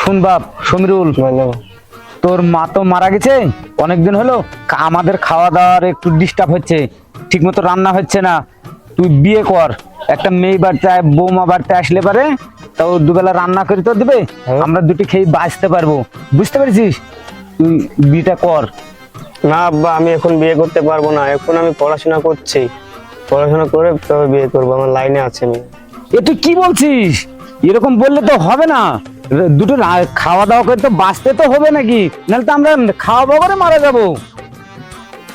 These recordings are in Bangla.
শুন বাপ সমীরুল বলো তোর মা তো মারা গেছে অনেকদিন হলো। আমাদের খাওয়া দাওয়ার একটু ডিস্টার্ব হচ্ছে ঠিক মতো রান্না হচ্ছে না। তুই বিয়ে কর একটা মেয়ে বাড়িতে বৌমা বাড়িতে আসলে পারে তাও দুবেলা রান্না করে তো দিবে হ্যাঁ। আমরা দুটি খেয়ে বাঁচতে পারব। বুঝতে পেরেছিস? তুই বিয়েটা কর। না আব্বা আমি এখন বিয়ে করতে পারব না। এখন আমি পড়াশোনা করছি। পড়াশোনা করে তবে বিয়ে করব আমার লাইনে আছে আমি এ তুই কি বলছিস? এরকম বললে তো হবে না। দুটো খাওয়া দাওয়া করে তো বাঁচতে তো হবে নাকি? নাহলে তো আমরা খাওয়া দাওয়া করে মারা যাব।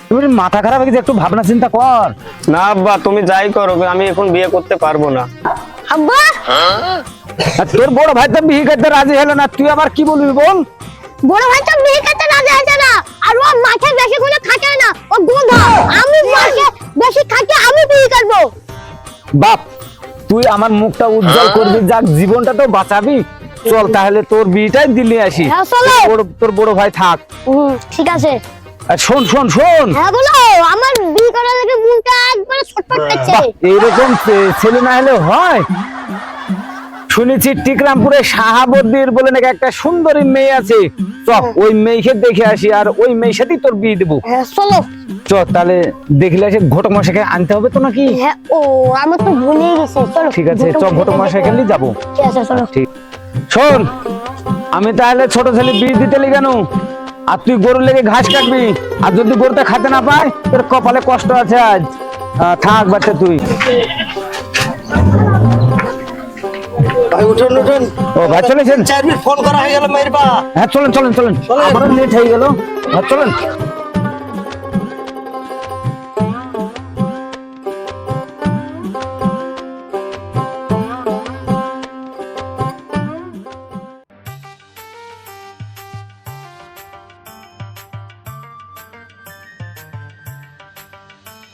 তুমি মাথা খারাপ হয়ে গেছে একটু ভাবনা চিন্তা কর। না আব্বা তুমি যাই করো আমি এখন বিয়ে করতে পারব না। আব্বা! তোর বড় ভাই তো বিয়ে করতে রাজি হলো না তুই আবার কি বলবি বল? বড় ভাই তো বিয়ে করতে রাজি আছে না আর ও মাঠে বেশি করে খাটে না ও গোধা। আমি মাঠে বেশি খাটি আমি বিয়ে করব। বাপ তুই আমার মুখটা উজ্জ্বল করবি যাক জীবনটা তো বাঁচাবি। চল তাহলে তোর বিয়েটাই দিল্লি আসি। হ্যাঁ, তোর বড়- ভাই থাক। ঠিক আছে। শোন শোন শোন। হ্যাঁ আমার বিয়ে করার আগে মনটা একবারে ছটফট করছে। এইরকম ছেলে না হলে হয়। শুনেছি টিকরামপুরে শাহাবুদ্দির বলে নাকি একটা সুন্দরী মেয়ে আছে। চ ওই মেয়েকে দেখে আসি আর ওই মেয়ের সাথেই তোর বিয়ে দেবো। হ্যাঁ চলো। চ তাহলে দেখলে এসে ঘটক মশাইকে আনতে হবে তো নাকি? হ্যাঁ ও আমি তো ভুলেই গেছি। চলো ঠিক আছে চ ঘটক মশাইকে নিয়ে যাব। ঠিক আছে চলো। ঠিক। শোন আমি তাহলে ছোট ছেলে বীজ দিতে লি কেন? আর তুই গরুর লেগে ঘাস কাটবি আর যদি গরুতে খেতে না পায় তোর কপালে কষ্ট আছে আজ। থাক বাচ্চা তুই। ভাই উঠুন উঠুন। ও ভাই চলেছেন? চার মিনিট ফোন করা হয়ে গেল মেয়ের বা হ্যাঁ চলেন চলেন চলেন। চলেন। আমারও লেট হয়ে গেল। হ্যাঁ চলেন।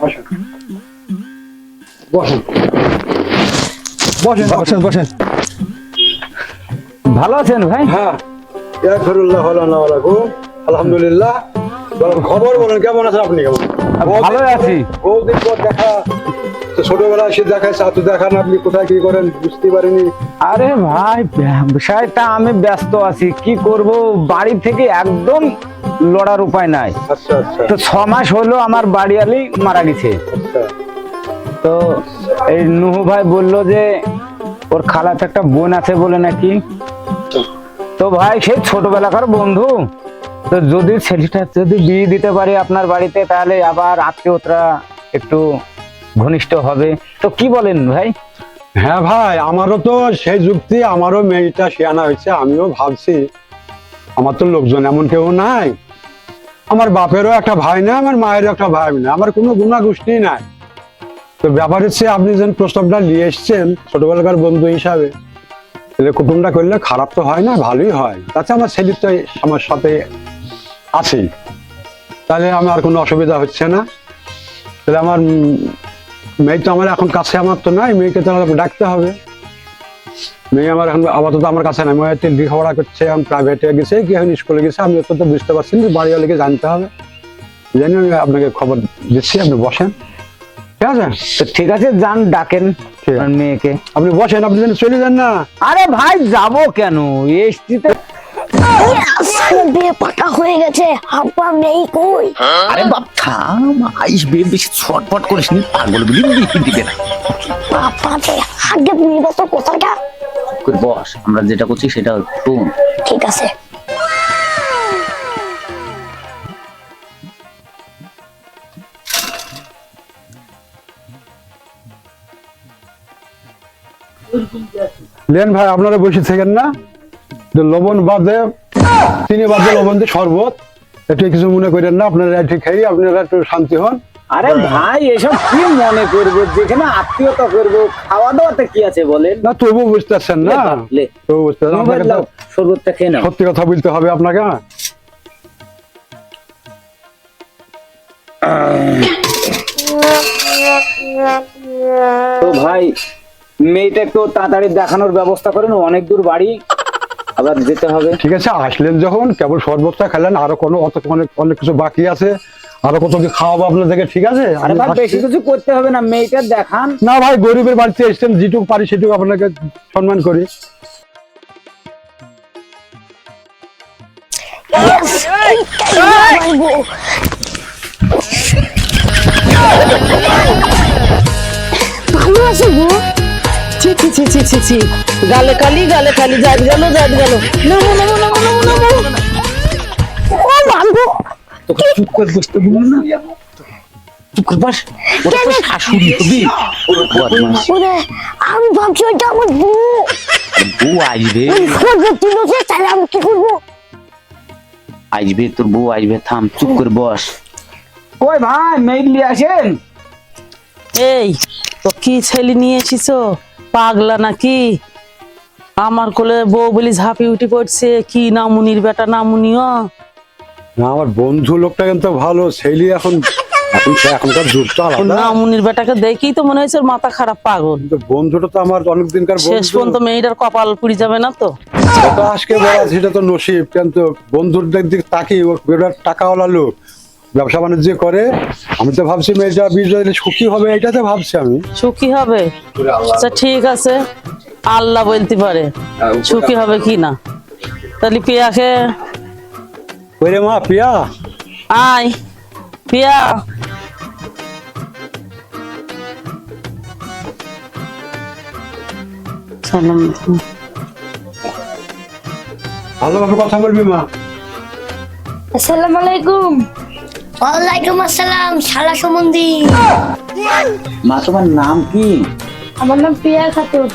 বসেন। বসেন। বসেন। বসেন ভালো আছেন ভাই? হ্যাঁ। আলহামদুলিল্লাহ। খবর বলেন কেমন আছেন আপনি? কেমন ভালোই আছি। বহুদিন পর দেখা। তো ছোটবেলায় এসে দেখা সাথে দেখান আপনি কোথায় কি করেন? বুঝতে পারিনি। আরে ভাই ব্যবসায়টা আমি ব্যস্ত আছি কি করব? বাড়ি থেকে একদম লড়ার উপায় নাই। আচ্ছা আচ্ছা। তো ছ মাস হলো আমার বাড়িয়ালি মারা গেছে। আচ্ছা। তো এই নুহু ভাই বলল যে ওর খালাতে একটা বোন আছে বলে নাকি? তো ভাই সেই ছোটবেলাকার বন্ধু। তো যদি ছেলেটা যদি বিয়ে দিতে পারি আপনার বাড়িতে তাহলে আবার আত্মীয়তা একটু ঘনিষ্ঠ হবে। তো কি বলেন ভাই? হ্যাঁ ভাই, আমারও তো সেই যুক্তি, আমারও মেয়েটা শিয়ানা হয়েছে, আমিও ভাবছি, আমার তো লোকজন এমন কেউ নাই। আমার বাপেরও একটা ভাই না আমার মায়েরও একটা ভাই না আমার কোনো গুণা গোষ্ঠী নাই। তো ব্যাপার হচ্ছে, আপনি যেন প্রস্তাবটা নিয়ে এসছেন, ছোটবেলাকার বন্ধু হিসাবে, তাহলে কুটুমটা করলে খারাপ তো হয় না, ভালোই হয়। তাতে আমার ছেলে তো আমার সাথে আছে তাহলে আমার কোনো অসুবিধা হচ্ছে না। তাহলে আমার মেয়ে তো আমার এখন কাছে আমার তো নাই মেয়েকে তো ডাকতে হবে। মেয়ে আমার এখন আপাতত আমার কাছে নাই মেয়ে তো লেখাপড়া করছে এখন প্রাইভেটে গেছে কি এখন স্কুলে গেছে আমি তো বুঝতে পারছি না বাড়িওয়ালাকে জানতে হবে। জানি আমি আপনাকে খবর দিচ্ছি আপনি বসেন। ঠিক আছে? ঠিক আছে যান ডাকেন মেয়েকে। আপনি বসেন আপনি যেন চলে যান না। আরে ভাই যাব কেন? এসটিতে বিয়ে পাকা হয়ে গেছে আব্বা নেই কই? আরে বাপ থাম আসবে বেশি ছটফট করিস নি পাগল বলি দিতে দিবে না। বাবাতে আগে বিয়ে তো কোথাটা করে বস আমরা যেটা করছি সেটা ঠিক আছে। লেন ভাই আপনারা বসে থাকেন না? যে লবণ বাদে চিনি বাদে লবণ দিয়ে শরবত। একটু কিছু মনে করেন না আপনারা খেয়ে আপনারা একটু শান্তি হন। আরে ভাই এসব কি মনে করব? যেখানে আত্মীয়তা করব। খাওয়া দাওয়াতে কি আছে বলেন? না তবু বুঝতে পারছেন না তবু বুঝতে শরবতটা খেয়ে নাও। সত্যি কথা বলতে হবে আপনাকে তো ভাই মেয়েটা একটু তাড়াতাড়ি দেখানোর ব্যবস্থা করেন অনেক দূর বাড়ি। আবার যেতে হবে। ঠিক আছে আসলেন যখন কেবল শরবতটা খেলেন আরও কোনো অত অনেক অনেক কিছু বাকি আছে আরও কত কি খাওয়াবো আপনাদেরকে ঠিক আছে? আরে আমি ভাই বেশি কিছু করতে হবে না মেয়েটা দেখান। না ভাই গরিবের বাড়িতে এসছেন যেটুকু পারি সেটুকু আপনাকে সম্মান করি। ভালো আছে গো? ছি ছি ছি ছি ছি ছি। গালে কালি গালে কালি যাট গেল যাট গেল। নমো নমো নমো নমো নমো ও মাগো তোকে চুপ করে বসতে বলুন না? চুপ করে বস। ওটা তো শাশুড়ি হবি ওরে আমি ভাবছি ওইটা আমার বউ। বউ আসবে। করবে তুই তাহলে আমি কি করব? আসবে তোর বউ আসবে। থাম চুপ করে বস। কই ভাই মেয়ে নিয়ে আসেন। এই তো কি ছেলে নিয়ে এসেছ? পাগলা নাকি? আমার কোলে বউ বলি ঝাঁপি উঠি পড়ছে কি নামুনির বেটা নামুনিও না আমার বন্ধু লোকটা কিন্তু ভালো ছেলে এখন এখন সে এখনকার যুগটা আলাদা। নামুনির বেটাকে দেখেই তো মনে হয়েছে ওর মাথা খারাপ পাগল। কিন্তু বন্ধুটা তো আমার অনেক দিনকার শেষ পর্যন্ত মেয়েটার কপাল পুড়ি যাবে না তো? আজকে বলা সেটা তো নসিব কিন্তু বন্ধুর দিক দিক তাকি ওর বেটার টাকাওয়ালা লোক। ব্যবসা বাণিজ্য করে আমি তো ভাবছি মেয়েটা বিজয় সুখী হবে এটাতে ভাবছি আমি। সুখী হবে? আচ্ছা ঠিক আছে। আল্লাহ বলতে পারে সুখী হবে কি না? তাহলে পিয়াকে ওরে মা পিয়া? আয় পিয়া। সালাম ভালোভাবে কথা বলবি মা। আসসালামু আলাইকুম। ওয়ালাইকুম আসসালাম শালা সম্বন্ধী। মা তোমার নাম কি? আমার নাম প্রিয়া খাতুন।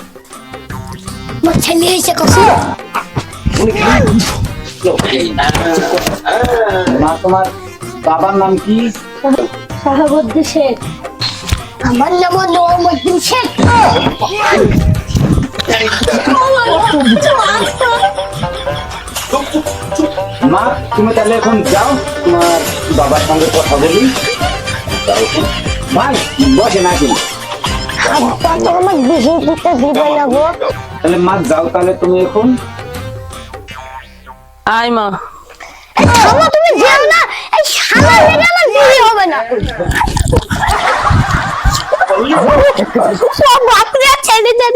আমার ছেলে হয়েছে কখন? মা তোমার বাবার নাম কি? শাহাবুদ্দিন শেখ। আমার নাম নওয়ামুদ্দিন শেখ। মা তুমি তাহলে এখন যাও তোমার বাবার সঙ্গে কথা বলি। যাও। ভাই বসে নাকি তাহলে মা যাও তাহলে তুমি এখন। আয় মা। তুমি যেও না এই শালা মেয়ে আমার বিয়ে হবে না। সব বাপরে ছেড়ে দে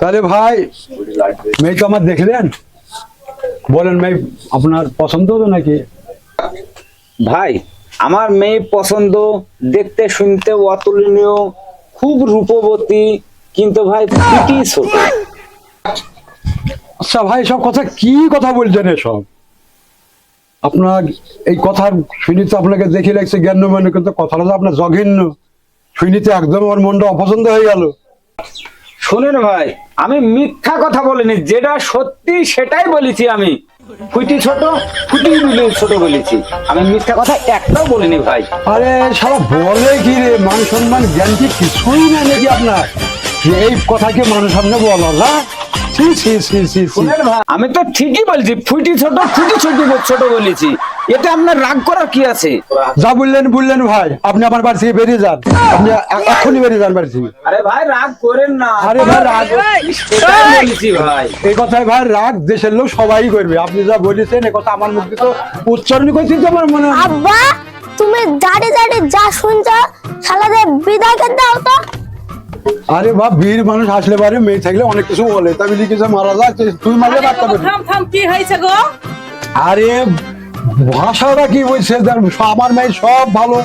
তাহলে ভাই মেয়েকে আমার দেখলেন বলেন মেয়ে আপনার পছন্দ হবে নাকি? ভাই আমার মেয়ে পছন্দ দেখতে শুনতে অতুলনীয় খুব রূপবতী কিন্তু ভাই পিটি ছোট। আচ্ছা ভাই সব কথা কি কথা বলছেন এসব? আপনার এই কথার শুনিতে আপনাকে দেখে লাগছে জ্ঞান মানে কিন্তু কথাটা তো আপনার জঘন্য। শুনিতে একদম আমার মনটা অপছন্দ হয়ে গেল। শোনেন ভাই আমি মিথ্যা কথা বলিনি যেটা সত্যি সেটাই বলেছি আমি। ফুটি ছোট ফুটি মিলে ছোট বলেছি। আমি মিথ্যা কথা একটাও বলিনি ভাই। আরে সারা বলে কি রে? মান সম্মান জ্ঞান কি কিছুই না নাকি আপনার? যে এই কথা কি মানুষ সামনে বলা আমি তো ঠিকই বলছি ফুটি ছোট ফুটি ছোট ছোট বলেছি। এতে আপনার রাগ করার কি আছে? যা বললেন বললেন ভাই আপনি আমার বাড়ি থেকে বেরিয়ে যান। আপনি এখনই বেরিয়ে যান বাড়ি থেকে। আরে ভাই রাগ করেন না। আরে ভাই রাগ বলেছি ভাই। এই কথায় ভাই রাগ দেশের লোক সবাই করবে। আপনি যা বলেছেন এ কথা আমার মুখে তো উচ্চারণ করছি তো আমার মনে হয়। আব্বা তুমি দাঁড়িয়ে দাঁড়িয়ে যা শুনছ শালাদের বিদায় করে দাও তো। আরে বাপ বীর মানুষ আসলে পারে মেয়ে থাকলে অনেক কিছু বলে। তাই বলি কিছু মারা যায়? তুই মারলে বাচ্চা পেতে থাম থাম কি হয়েছে গো? আরে ভাষাটা কি বলছে আমার মেয়ে সব ভালো।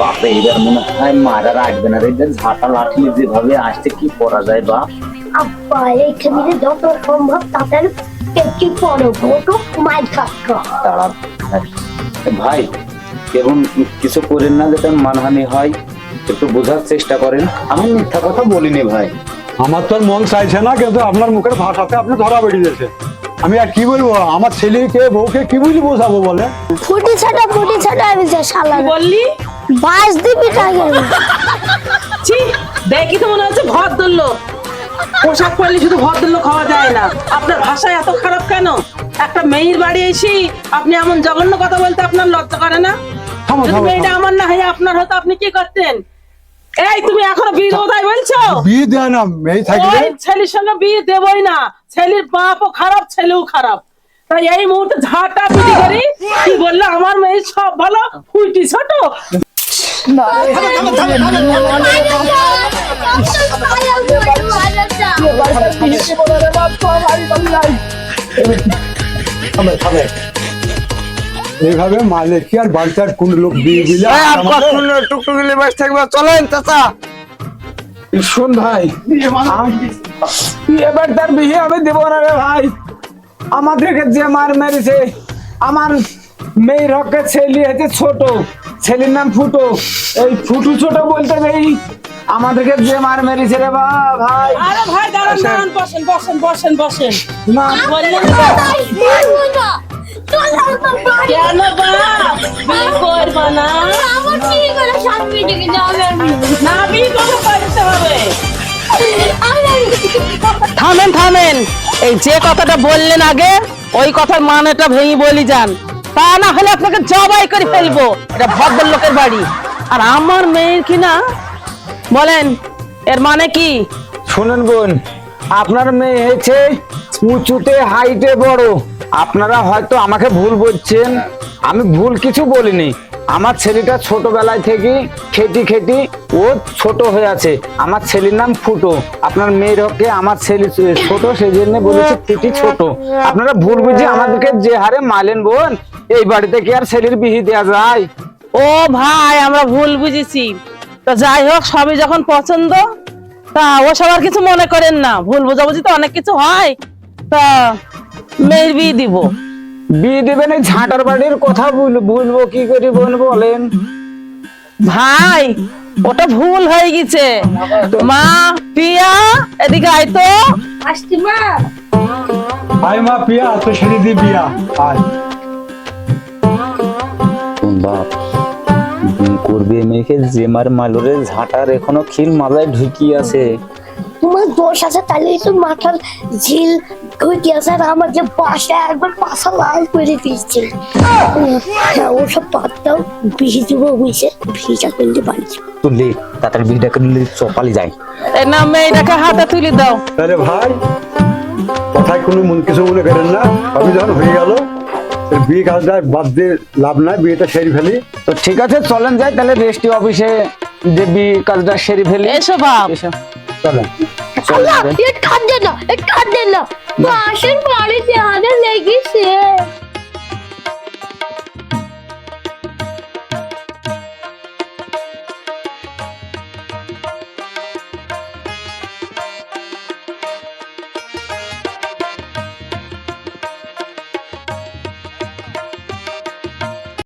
বাপে এবার মনে হয় মারা রাখবে না রে। ঝাঁটা লাঠি যেভাবে আসতে কি করা যায় বা আব্বা এইখানে যত সম্ভব তাদের পেটি পড়ো ভোটো মাইক খাচ্ছ ভাই এবং কিছু করেন না যাতে মানহানি হয়। একটু বোঝার চেষ্টা করেন। আমি মিথ্যা কথা বলিনি ভাই। আমার তো আর মন চাইছে না কিন্তু আপনার মুখের ভাষাতে আপনি ধরা বেরিয়েছে আমি আর কি বলব? আমার ছেলেকে বউকে কি বুঝি বোঝাবো বলে ফুটি ছাটা ফুটি ছাটা আমি যে শালা। বললি? বাস দিবি টাকে। ছি দেখি তো মনে হচ্ছে ভদ্রলোক। পোশাক পরলে শুধু ভদ্রলোক খাওয়া যায় না। আপনার ভাষা এত খারাপ কেন? একটা মেয়ের বাড়ি এসে আপনি এমন জঘন্য কথা বলতে আপনার লজ্জা করে না? যদি মেয়েটা আমার না হয়ে আপনার হতো আপনি কি করতেন? এই তুমি এখনও বিয়ে দেবো তাই বলছো? বিয়ে দেয় না মেয়ে থাকলে? ছেলের সঙ্গে বিয়ে দেবই না। ছেলের বাপও খারাপ ছেলেও খারাপ। তাই এই মুহূর্তে ঝাঁটা পিটি করি। কি বলল? আমার মেয়ে সব ভালো ফুইটি ছোট। এইভাবে মারলে কি আর বাড়িতে আর কোন লোক বিয়ে দিলে? টুকটুকি লেবাস থাকবে চলেন চাচা। শোন ভাই এবার তার বিয়ে আমি দেবো না রে ভাই। আমাদেরকে যে মার মেরেছে। আমার মেয়ের হকে ছেলে হচ্ছে ছোট। ছেলের নাম ফুটো। এই ফুটু ছোট বলতে নেই। আমাদেরকে যে মার মেরেছে রে বা ভাই। আরে ভাই দাঁড়ান দাঁড়ান বসেন বসেন বসেন বসেন। না। বললেন তো, কেন বাপ বিয়ে করবা না। আমার কি করে স্বামী ডেকে যাবে না। বিয়ে কবে করতে হবে। থামেন থামেন। এই যে কথাটা বললেন আগে ওই কথার মানেটা ভেঙে বলি যান। তা না হলে আপনাকে জবাই করে ফেলব। এটা ভদ্রলোকের বাড়ি। আর আমার মেয়ের কি না? বলেন এর মানে কি? শুনেন বোন আপনার মেয়ে হয়েছে উঁচুতে হাইটে বড়। আপনারা হয়তো আমাকে ভুল বলছেন আমি ভুল কিছু বলিনি। আমার ছেলেটা ছোটবেলায় থেকে খেটি খেটি ও ছোট হয়ে আছে। আমার ছেলের নাম ফুটো। আপনার মেয়ের হকে আমার ছেলে ছোট সেই জন্য বলেছে ফুটি ছোট। আপনারা ভুল বুঝে আমাদেরকে যে হারে মালেন বোন, এই বাড়িতে কি আর ছেলের বিহি দেওয়া যায়? ও ভাই, আমরা ভুল বুঝেছি। তা যাই হোক, সবই যখন পছন্দ, তা ও সবার কিছু মনে করেন না। ভুল বোঝাবুঝি তো অনেক কিছু হয়। তা মেয়ের বিয়ে দিব। বিয়ে দেবেন এই ঝাঁটার বাড়ির কথা বলব কি করে বোন বলেন। ভাই ওটা ভুল হয়ে গেছে। মা পিয়া এদিকে আয় তো। আসছি মা। ভাই মা পিয়া তো সেরে দি বিয়া আয়। বাপ করবে মেয়েকে যে মার মালরে ঝাঁটার এখনও খিল মাথায় ঢুকি আছে। তোমার দোষ আছে তাহলে তো মাথার ঝিল ঘুরতে আছে আর আমার যে বাসা একবার পাশা লাল করে দিয়েছে। হ্যাঁ ওসব বিহি দিব বুঝছে ভিজা করলে বাড়ি তাড়াতাড়ি করলে চপালি যায়। না মেয়েটাকে হাতে তুলে দাও। তাহলে ভাই কথায় কোনো মন কিছু মনে করেন না আমি যখন হয়ে গেল বিয়ে কাজটা বাদ দিয়ে লাভ নাই বিয়েটা সেরে ফেলি। তো ঠিক আছে চলেন যাই তাহলে রেস্টি অফিসে যে বিয়ে কাজটা সেরে ফেলি। এসো বাপ। এসো। চলেন আল্লাহ এ ঠান্ডা না এ ঠান্ডা না। পাশের বাড়িতে আগে লেগেছে।